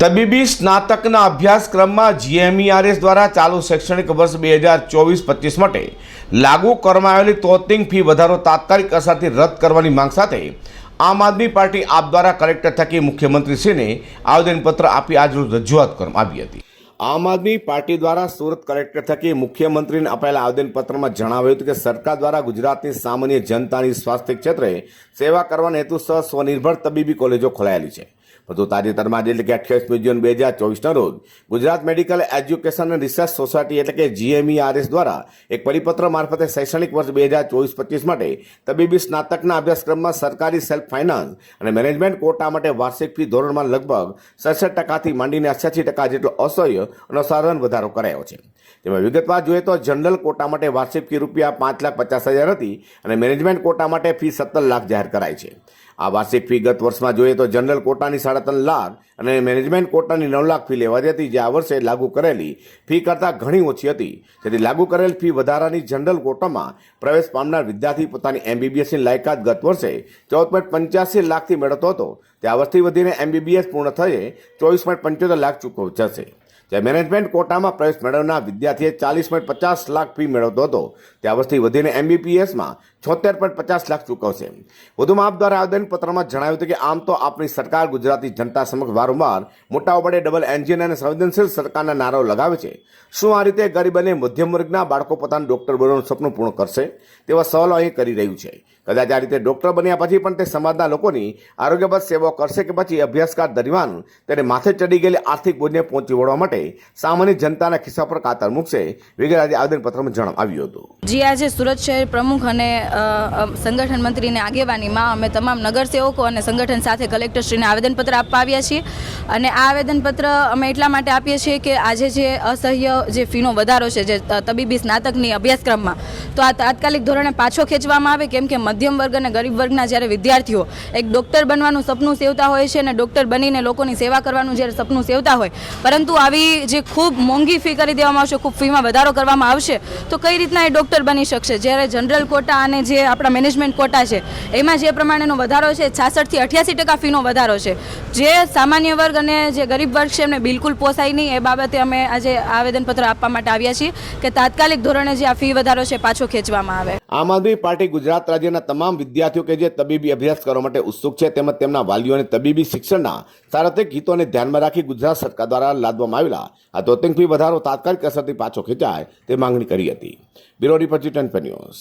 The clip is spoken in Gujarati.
તબીબી સ્નાતકના અભ્યાસક્રમમાં જીએમઈઆરએસ દ્વારા ચાલુ શૈક્ષણિક વર્ષ બે હજાર ચોવીસ પચીસ માટે લાગુ કરવામાં આવેલી તોતિંગ ફી વધારો તાત્કાલિક અસરથી રદ કરવાની માંગ સાથે આમ આદમી પાર્ટી આપ દ્વારા કલેક્ટર થકી મુખ્યમંત્રીશ્રીને આવેદનપત્ર આપી આજરોજ રજૂઆત કરવામાં આવી હતી. આમ આદમી પાર્ટી દ્વારા સુરત કલેક્ટર થકી મુખ્યમંત્રીને અપાયેલા આવેદનપત્રમાં જણાવ્યું હતું કે સરકાર દ્વારા ગુજરાતની સામાન્ય જનતાની સ્વાસ્થ્ય ક્ષેત્રે સેવા કરવાના હેતુસર સ્વનિર્ભર તબીબી કોલેજો ખોલાયેલી છે. પરંતુ તાજેતરમાં એટલે કે અઠ્યાવીસમી જૂન બે હજાર ચોવીસના રોજ Gujarat medical education and research society એટલે કે જીએમઈઆરએસ દ્વારા એક પરિપત્ર મારફતે શૈક્ષણિક વર્ષ બે હજાર ચોવીસ પચીસ માટે તબીબી સ્નાતકના અભ્યાસક્રમમાં સરકારી સેલ્ફ ફાઇનાન્સ અને મેનેજમેન્ટ કોટા માટે વાર્ષિક ફી ધોરણમાં લગભગ સડસઠ ટકાથી માંડીને અઠ્યાસી ટકા જેટલો અસહ્ય અને સાધારણ વધારો કરાયો છે. તેમાં વિગતવાર જોઈએ તો જનરલ કોટા માટે વાર્ષિક ફી રૂપિયા પાંચ લાખ પચાસ હજાર હતી અને મેનેજમેન્ટ કોટા માટે ફી સત્તર લાખ જાહેર કરાઈ છે. આ વાર્ષિક ફી ગત વર્ષમાં જોઈએ તો જનરલ કોટાની સાડા ત્રણ લાખ અને મેનેજમેન્ટ કોટાની નવ લાખ ફી લેવાતી હતી, જે આ વર્ષે લાગુ કરેલી ફી કરતાં ઘણી ઓછી હતી. જેથી લાગુ કરેલ ફી વધારાની જનરલ કોટામાં પ્રવેશ પામનાર વિદ્યાર્થી પોતાની એમબીબીએસની લાયકાત ગત વર્ષે ચૌદ પોઈન્ટ પંચ્યાસી લાખથી મેળવતો હતો. તે આ વર્ષથી વધીને એમબીબીએસ પૂર્ણ થયે ચોવીસ પોઈન્ટ પંચોતેર લાખ ચૂકવ જશે. જે મેનેજમેન્ટ કોટામાં પ્રવેશ મેળવનાર વિદ્યાર્થીએ ચાલીસ પોઈન્ટ પચાસ લાખ ફી મેળવતો હતો. તે વર્ષથી વધીને એમબીપીએસમાં છોતેર પોઈન્ટ પચાસ લાખ ચૂકવશે. વધુમાં આપ દ્વારા આવેદનપત્રમાં જણાવ્યું હતું કે આમ તો આપણી સરકાર ગુજરાતી જનતા સમક્ષ વારંવાર મોટા બડે ડબલ એન્જિન અને સંવેદનશીલ સરકારના નારાઓ લગાવે છે. શું આ રીતે ગરીબ અને મધ્યમ વર્ગના બાળકો પોતાનું ડોક્ટર બનવાનું સપનું પૂર્ણ કરશે? તેવા સવાલો અહીં કરી રહ્યું છે. કદાચ આ રીતે ડૉક્ટર બન્યા પછી પણ તે સમાજના લોકોની આરોગ્યપ્રદ સેવાઓ કરશે કે પછી અભ્યાસકાર દરમિયાન તેને માથે ચડી ગયેલી આર્થિક બોજને પહોંચી વળવા માટે સામાન્ય જનતાના ખિસ્સા પર કાતર મૂકશે, વગેરે આજે આવેદનપત્રમાં જણાવ્યું હતું. જે, આજે સુરત શહેર પ્રમુખ અને સંગઠન મંત્રીને આગેવાનીમાં અમે તમામ નગરસેવકો અને સંગઠન સાથે કલેક્ટરશ્રીને આવેદનપત્ર આપવા આવ્યા છીએ. અને આ આવેદનપત્ર અમે એટલા માટે આપીએ છીએ કે આજે જે અસહ્ય જે ફીનો વધારો છે, જે તબીબી સ્નાતકની અભ્યાસક્રમમાં, તો આ તાત્કાલિક ધોરણે પાછો ખેંચવામાં આવે, કેમ કે મધ્યમ વર્ગ અને ગરીબ વર્ગના જ્યારે વિદ્યાર્થીઓ એક ડૉક્ટર બનવાનું સપનું સેવતા હોય છે અને ડૉક્ટર બનીને લોકોની સેવા કરવાનું જ્યારે સપનું સેવતા હોય, પરંતુ આવી જે ખૂબ મોંઘી ફી કરી દેવામાં આવશે, ખૂબ ફીમાં વધારો કરવામાં આવશે, તો કઈ રીતના એ ડૉક્ટર બની શકશે? જ્યારે જનરલ કોટા અને જે આપણા મેનેજમેન્ટ કોટા છે, એમાં જે પ્રમાણેનો વધારો છે છાસઠથી અઠ્યાસી ટકા ફીનો વધારો છે, જે સામાન્ય વર્ગ અને જે ગરીબ વર્ગ છે, એમને બિલકુલ પોસાય નહીં. એ બાબતે અમે આજે આવેદનપત્ર આપવા માટે આવ્યા છીએ કે તાત્કાલિક ધોરણે જે આ ફી વધારો છે પાછો ખેંચવામાં આવે. આમ આદમી પાર્ટી ગુજરાત રાજ્યના તમામ વિદ્યાર્થીઓ કે જે તબીબી અભ્યાસ કરવા માટે ઉત્સુક છે, તેમજ તેમના વાલીઓને તબીબી શિક્ષણના સાર્વત્રિક હિતોને ધ્યાનમાં રાખી ગુજરાત સરકાર દ્વારા લાદવામાં આવેલા આ ધોતિંગ ફી વધારો તાત્કાલિક અસરથી પાછો ખેંચાય તે માંગણી કરી હતી. Bureau report news.